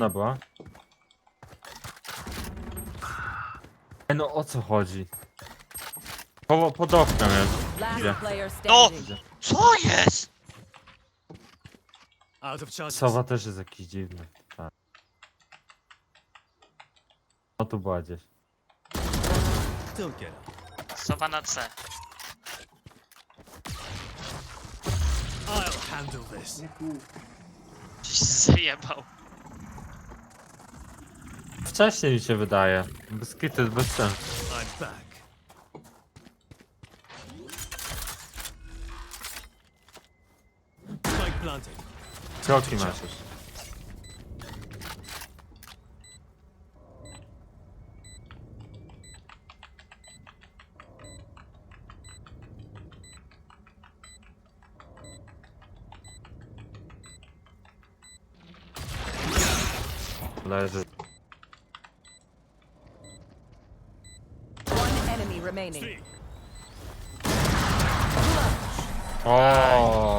No była. Ej, no o co chodzi? Po, pod oknem jest. Last player No! standing. Co jest? Out of charges. Sowa też jest jakiś dziwny. Tak. No tu była gdzieś. Don't get up. Sowa na C. I'll handle this. Zajebał. Wcześniej mi się wydaje. Bez kitu, bez sensu. Kroki masz już. Leży. remaining. Oh.